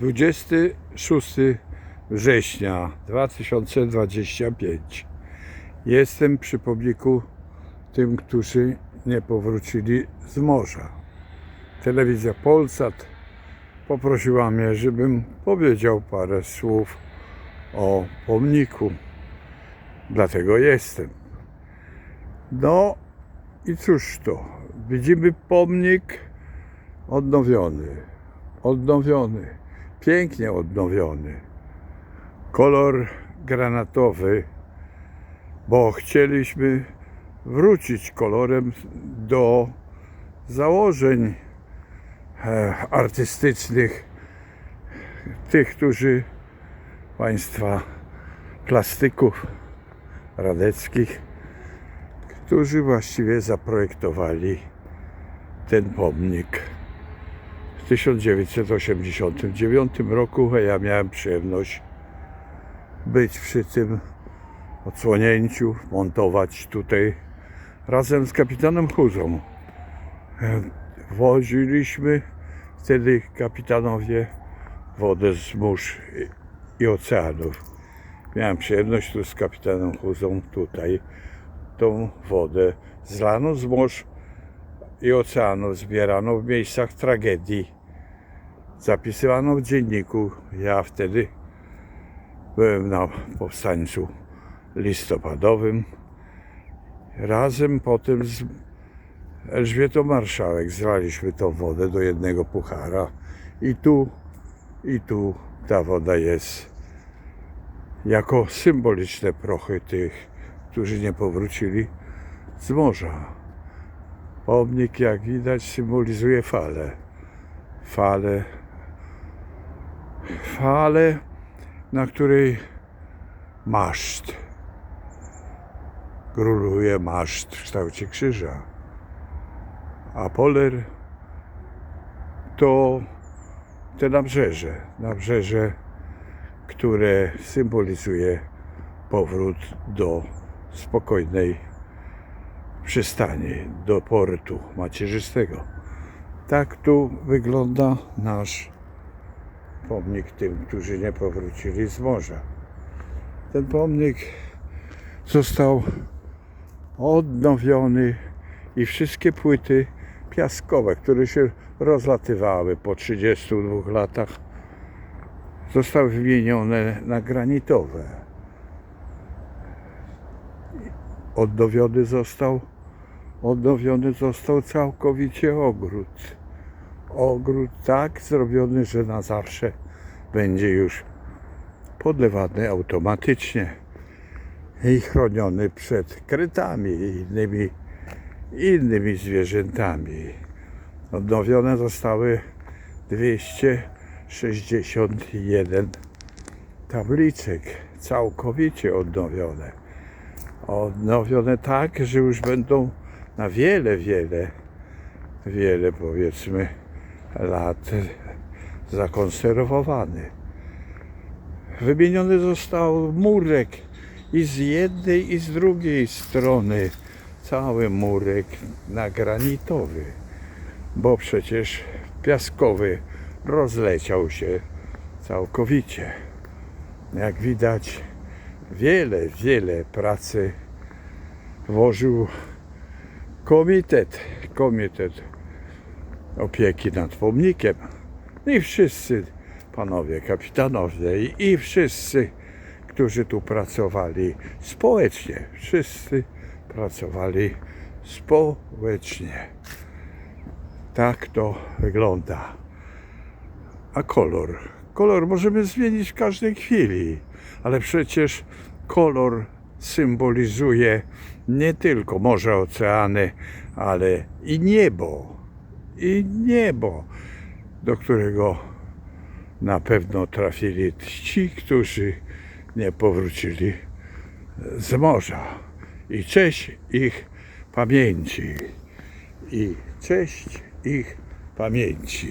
26 września 2025. Jestem przy pomniku tym, którzy nie powrócili z morza. Telewizja Polsat poprosiła mnie, żebym powiedział parę słów o pomniku. Dlatego jestem. No i cóż to? Widzimy pomnik odnowiony. Odnowiony. Pięknie odnowiony. Kolor granatowy, bo chcieliśmy wrócić kolorem do założeń e, artystycznych tych, którzy państwa plastyków radeckich, którzy właściwie zaprojektowali ten pomnik 1989 roku, ja miałem przyjemność być przy tym odsłonięciu, montować tutaj razem z kapitanem Huzą. Woziliśmy wtedy kapitanowie wodę z mórz i- oceanów. Miałem przyjemność tu z kapitanem Huzą tutaj tą wodę zlano z mórz i oceanów, zbierano w miejscach tragedii. Zapisywano w dzienniku. Ja wtedy byłem na powstańcu listopadowym. Razem potem z Elżbietą Marszałek zlaliśmy tą wodę do jednego puchara. I tu, i tu ta woda jest jako symboliczne prochy tych, którzy nie powrócili z morza. Pomnik, jak widać, symbolizuje falę. Falę, falę, na której maszt. Gruluje maszt w kształcie krzyża. A poler to te nabrzeże. Nabrzeże, które symbolizuje powrót do spokojnej przystani, do portu macierzystego. Tak tu wygląda nasz pomnik tym, którzy nie powrócili z morza. Ten pomnik został odnowiony i wszystkie płyty piaskowe, które się rozlatywały po 32 latach, zostały wymienione na granitowe. Odnowiony został, odnowiony został całkowicie ogród. Ogród tak zrobiony, że na zawsze będzie już podlewany automatycznie i chroniony przed krytami i innymi, innymi zwierzętami. Odnowione zostały 261 tabliczek, całkowicie odnowione. Odnowione tak, że już będą na wiele, wiele, wiele powiedzmy lat zakonserwowane. Wymieniony został murek i z jednej i z drugiej strony cały murek na granitowy, bo przecież piaskowy rozleciał się całkowicie. Jak widać, wiele, wiele pracy włożył komitet, komitet opieki nad pomnikiem i wszyscy panowie kapitanowie i, wszyscy, którzy tu pracowali społecznie, wszyscy pracowali społecznie. Tak to wygląda. A kolor? Kolor możemy zmienić w każdej chwili, ale przecież kolor symbolizuje nie tylko morze, oceany, ale i niebo. I niebo, do którego na pewno trafili ci, którzy nie powrócili z morza. I cześć ich pamięci. I cześć ich pamięci.